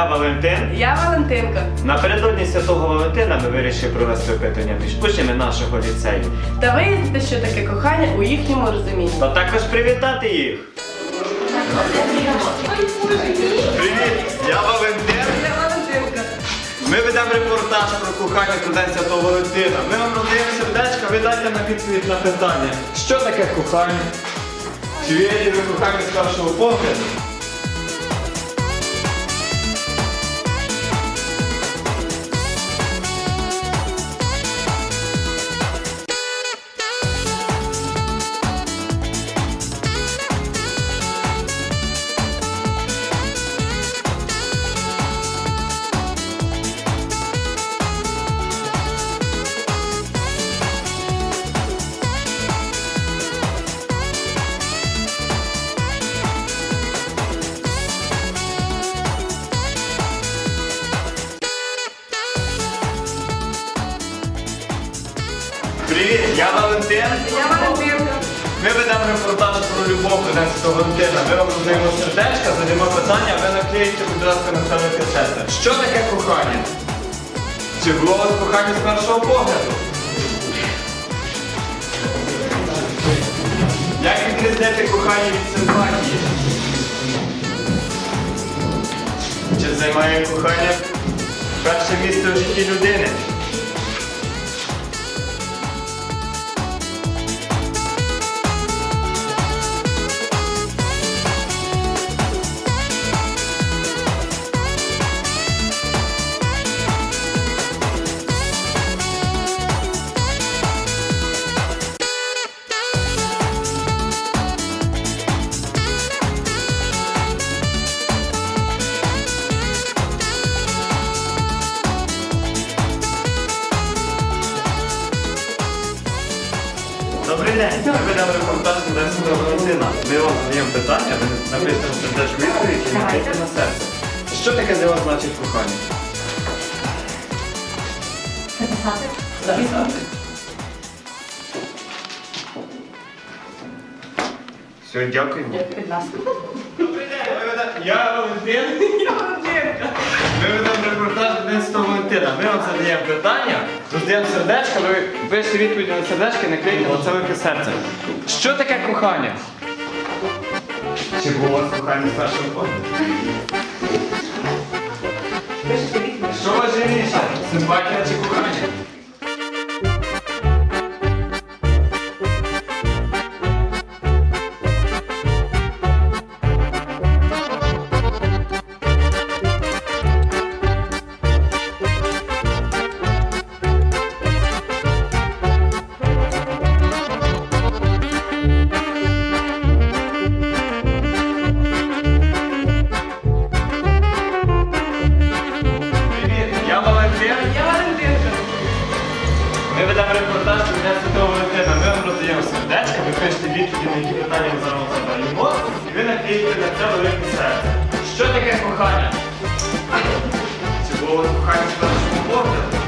Я Валентин. Я Валентинка. Напередодні Святого Валентина ми вирішили провести опитування між учнями нашого ліцею. Та вияснити, що таке кохання у їхньому розумінні. Та також привітати їх. Привіт! Я Валентин. Я Валентинка. Ми ведемо репортаж про кохання про День Святого Валентина. Ми вам роздаємо сердечка, ви дайте нам відповідь на питання. Що таке кохання? Чи вірите ви кохання з першого погляду? Привіт, я Валентин. Я Валентинка. Ми ведемо репортаж про любов до Валентина. Ми вам роздаємо сердечка, задаємо питання, а ви наклеїте, будь ласка, на себе серце. Що таке кохання? Чи було у вас кохання з першого погляду? Як відрізнити кохання від симпатії? Чи займає кохання перше місце у житті людини? Добрий день. Ми ведемо репортаж на День Святого Валентина. Ми вам задаємо питання, ви напишете на сердечку відповідь і наклейте на серце. Що таке для вас значить кохання? Все, дякуємо. Будь ласка. Добрий день. Я Валентин. Я Валентинка. Ми ведемо репортаж День Святого Валентина. Ми вам задаємо питання, роздаємо сердечко, ви пишете відповіді на сердечки і наклейте на це велике серце. Що таке кохання? Чи було у вас кохання з першого погляду? Що важливіше? Симпатія чи кохання? Я Валентинка. Ми ведемо репортаж про Дня Святого Валентина. Ми вам роздаємо сердечка, ви пишете відповіді, на які питання ми зараз задаємо, і ви наклеїте на це велике серце. Що таке кохання? Це було кохання з першого погляду?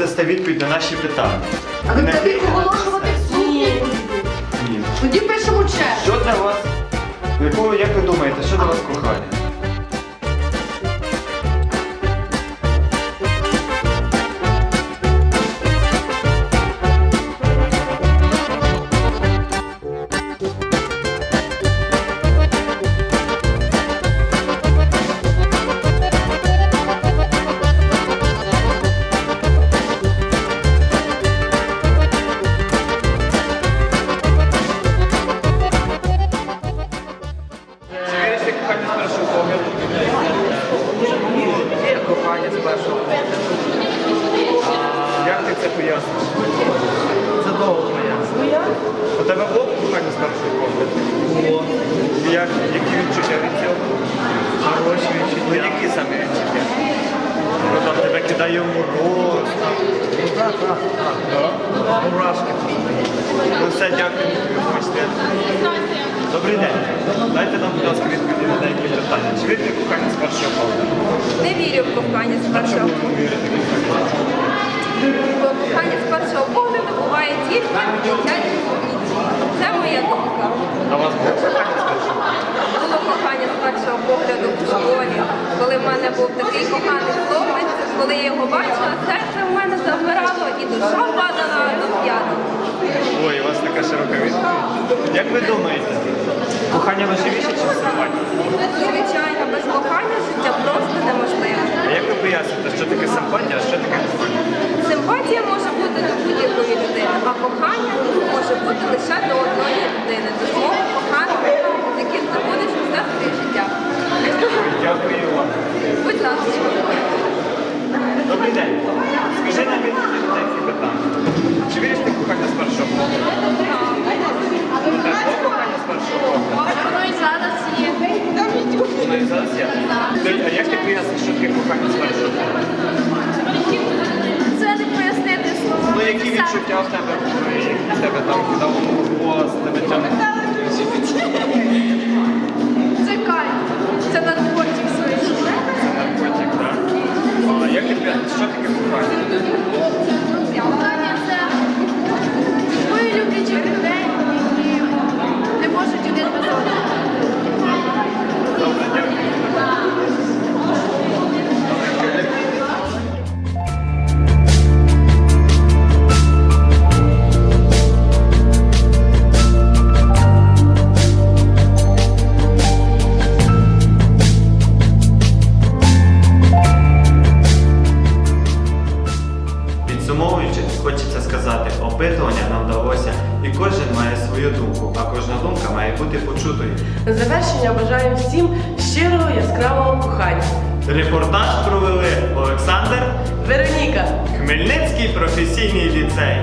Дасте відповідь на наші питання. А Ви Не будете наклеїте оголошувати це. Ні. Ні. Тоді пишемо чек. Що для вас? Як ви думаєте, що для вас кохання? кохання з першого погляду. Як ти це поясниш? Це довго пояснення. Ну, У тебе було кохання з першого погляду? Було. І як, які відчуття від цього? Хороші відчуття. Ну які самі відчуття? Ну там тебе кидає в мороз. Ну так, так, так. Ну, Мурашки. Ну все, дякую. Добрий день. Дайте нам, будь ласка, відповіді на деякі питання. Чи ви кохання з першого погляду? Не вірю в кохання з першого в кохання? Бо кохання з першого погляду буває тільки в дитячому віці. Це моя думка. А вас було кохання з першого погляду? Було кохання з першого погляду у школі, коли в мене був такий коханий хлопець, коли я його бачила, серце в мене завмирало і душа падала до п'яток. Ой, у вас така широка відповідь. Як ви думаєте, кохання важливіше, чи симпатія? Звичайно, без кохання життя просто неможливе. А як ви поясните, що таке симпатія, а що таке кохання? Симпатія може бути до будь-якої людини, а кохання може бути лише до одної людини, до свого коханого, з яким ти будеш усе своє життя. Дякую вам. Будь ласка. Добрий день. Скажи нам ці питання. Чи віриш ти кохання з першого погляду? Так, кохання з першого погляду? Воно і зараз є. Воно і зараз є. Ти- А як ти поясниш, що таке кохання з першого погляду? Це не пояснити слово. Ну які відчуття в тебе були? Які в тебе там кидав голос, тебе тягне? Це кайф. Це всім щирого яскравого кохання. Репортаж провели Олександр, Вероніка. Хмельницький професійний ліцей.